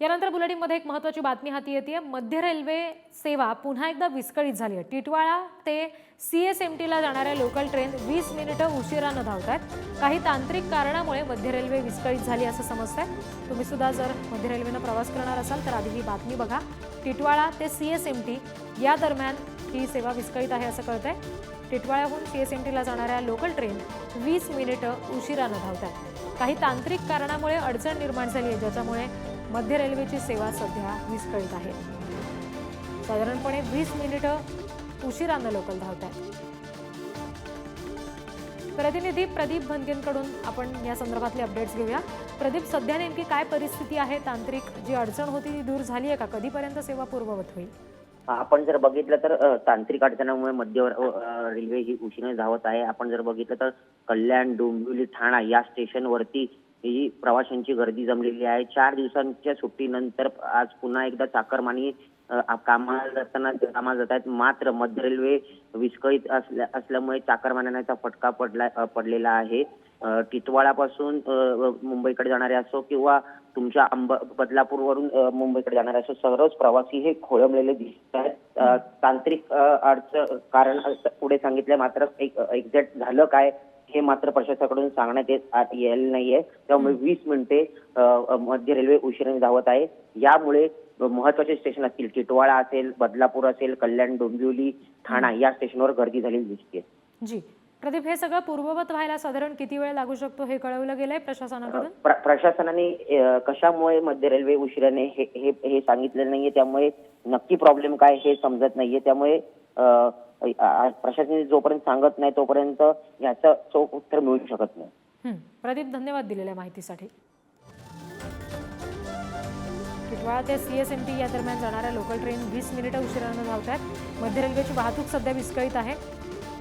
यानंतर बुलेटिनमध्ये एक महत्त्वाची बातमी हाती येते मध्य रेल्वे सेवा पुन्हा एकदा विस्कळीत झाली आहे. टिटवाळा ते सी एस एम टीला जाणाऱ्या लोकल ट्रेन वीस मिनिटं उशिरानं धावत आहेत काही तांत्रिक कारणामुळे मध्य रेल्वे विस्कळीत झाली असं समजतंय. तुम्ही सुद्धा जर मध्य रेल्वेनं प्रवास करणार असाल तर आधी ही बातमी बघा. टिटवाळा ते सी एस एम टी या दरम्यान ही सेवा विस्कळीत आहे असं कळतंय. टिटवाळ्याहून सी एस एन टीला जाणाऱ्या लोकल ट्रेन वीस मिनिटं उशिरानं धावत आहेत काही तांत्रिक कारणामुळे अडचण निर्माण झाली आहे ज्याच्यामुळे मध्य रेल्वेची सेवा सध्या विस्कळीत आहे. साधारणपणे वीस मिनिटं उशिरानं लोकल धावत प्रतिनिधी प्रदीप भनगेंकडून आपण या संदर्भातले अपडेट्स घेऊया. प्रदीप सध्या नेमकी काय परिस्थिती आहे? तांत्रिक जी अडचण होती ती दूर झाली आहे का? कधीपर्यंत सेवा पूर्ववत होईल? आपण जर बघितलं तर अ, तांत्रिक अडचणामुळे मध्य अ, रेल्वे ही उशिरा धावत आहे. आपण जर बघितलं तर कल्याण डोंबिवली ठाणा या स्टेशनवरती ही प्रवाशांची गर्दी जमलेली आहे. चार दिवसांच्या सुट्टीनंतर आज पुन्हा एकदा चाकरमानी अ, आ- कामाला जाताना कामाला जात आहेत. मात्र मध्य रेल्वे विस्कळीत असल्या असल्यामुळे चाकरमान्यांचा फटका पडला अ, पडलेला आहे. अ, मुंबईकडे जाणारे असो किंवा तुमच्या अंब बदलापूरवरून मुंबईकडे जाणारे असो सर्वच प्रवासी हे खोळंबलेले दिसत आहेत. तांत्रिक अडचण कारण पुढे सांगितलं मात्र एक्झॅक्ट झालं काय हे मात्र प्रशासनाकडून सांगण्यात येत येईल नाहीये. त्यामुळे वीस मिनिटे मध्य रेल्वे उशिराने धावत आहे. यामुळे महत्त्वाचे स्टेशन असतील टिटवाळा असेल बदलापूर असेल कल्याण डोंबिवली ठाणा या स्टेशनवर गर्दी झालेली दिसते जी. प्रदीप हे सगळं पूर्ववत व्हायला साधारण किती वेळ लागू शकतो हे कळवलं गेलंय प्रशासनाकडून? प्र- प्रशासनाने कशामुळे मध्य रेल्वे उशिराने हे हे हे सांगितलेलं नाहीये? त्यामुळे नक्की प्रॉब्लेम काय हे समजत नाहीये? त्यामुळे प्रशासनाने जोपर्यंत सांगत नाही तोपर्यंत याचं चोख उत्तर मिळू शकत नाही. प्रदीप धन्यवाद दिलेल्या माहितीसाठी. टिटवाळा ते सी एस एम टी या दरम्यान जाणाऱ्या लोकल ट्रेन वीस मिनिटं उशिरानं धावत आहेत मध्य रेल्वेची वाहतूक सध्या विस्कळीत आहे.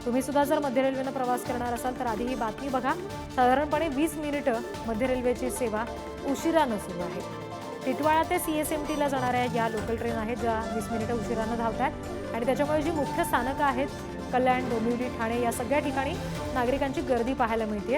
तुम्ही सुद्धा जर मध्य रेल्वेनं प्रवास करणार असाल तर आधी ही बातमी बघा. साधारणपणे वीस मिनिटं मध्य रेल्वेची सेवा उशिरानं सुरू आहे. टिटवाळा ते सी एस एम टीला जाणाऱ्या या लोकल ट्रेन आहेत ज्या वीस मिनिटं उशिरानं धावत आहेत आणि त्याच्यामुळे जी मुख्य स्थानकं आहेत कल्याण डोंबिवली ठाणे या सगळ्या ठिकाणी नागरिकांची गर्दी पाहायला मिळते